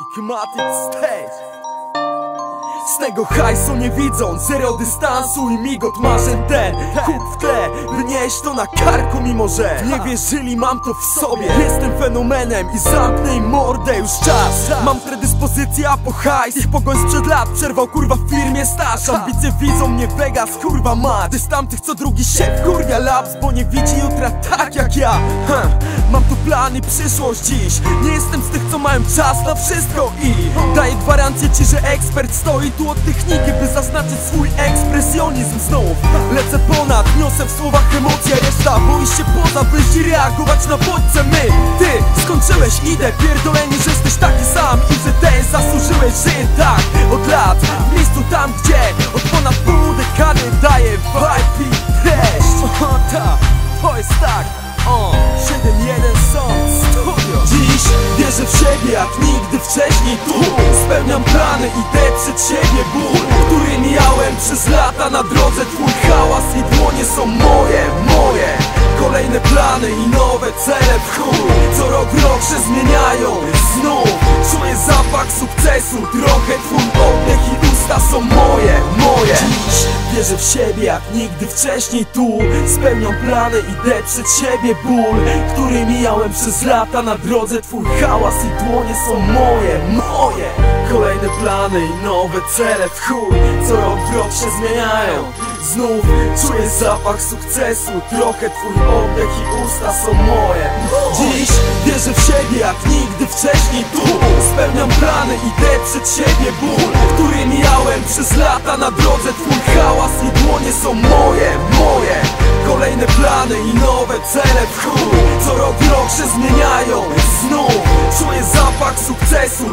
Matic Stage z tego hajsu nie widzą Zero dystansu i migot marzeń ten. Huk w tle, by nieść to na karku mimo że Nie wierzyli, mam to w sobie. Jestem fenomenem i zamknę im mordę już czas. Mam predyspozycję, a po hajs Ich pogoń sprzed lat przerwał kurwa w firmie staż Ambicje widzą mnie Vegas, kurwa mać. Ty z tamtych co drugi się kurwa laps Bo nie widzi jutra tak jak ja przyszłość dziś. Nie jestem z tych co mają czas na wszystko i Daję gwarancję ci, że ekspert stoi tu od techniki, by zaznaczyć swój ekspresjonizm znów. Lecę ponad, niosę w słowach emocje Reszta boi się poza, wyjść reagować na bodźce. My, ty, skończyłeś, idę Pierdolenie, że jesteś taki sam I że też zasłużyłeś, żyję tak. Od lat, w miejscu tam, gdzie Od ponad pół dekady daję vibe i treść. O tak, to jest tak o, 7-1 Song Studio. Dziś wierzę w siebie jak nigdy wcześniej tu. Spełniam plany, idę przed siebie ból Który miałem przez lata. Na drodze Twój hałas i dłonie są moje, moje. Kolejne plany i nowe cele w chuj. Co rok rok się zmieniają Znów czuję zapach sukcesu. Trochę twój oddech i usta są moje, moje wierzę w siebie jak nigdy wcześniej tu. Spełniam plany, idę przed siebie. Ból Który mijałem przez lata. Na drodze Twój hałas i dłonie są moje, moje. Kolejne plany i nowe cele w chuj. Co rok w rok się zmieniają Znów czuję zapach sukcesu. Trochę twój oddech i usta są moje. Dziś wierzę w siebie jak nigdy wcześniej tu. Spełniam plany, idę przed siebie ból Który miałem przez lata. Na drodze Twój hałas i dłonie są moje, moje. Kolejne plany i nowe cele w chuj. Co rok rok się zmieniają. Znów czuję zapach sukcesu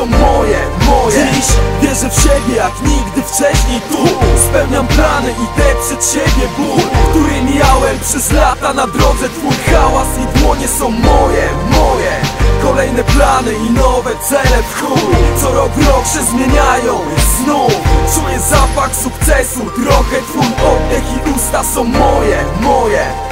są moje, moje. Dziś wierzę w siebie jak nigdy wcześniej tu. Spełniam plany, idę przed siebie ból Który miałem przez lata. Na drodze Twój hałas i dłonie są moje, moje. Kolejne plany i nowe cele w chuj. Co rok rok się zmieniają Znów czuję zapach sukcesu. Trochę twój oddech i usta są moje, moje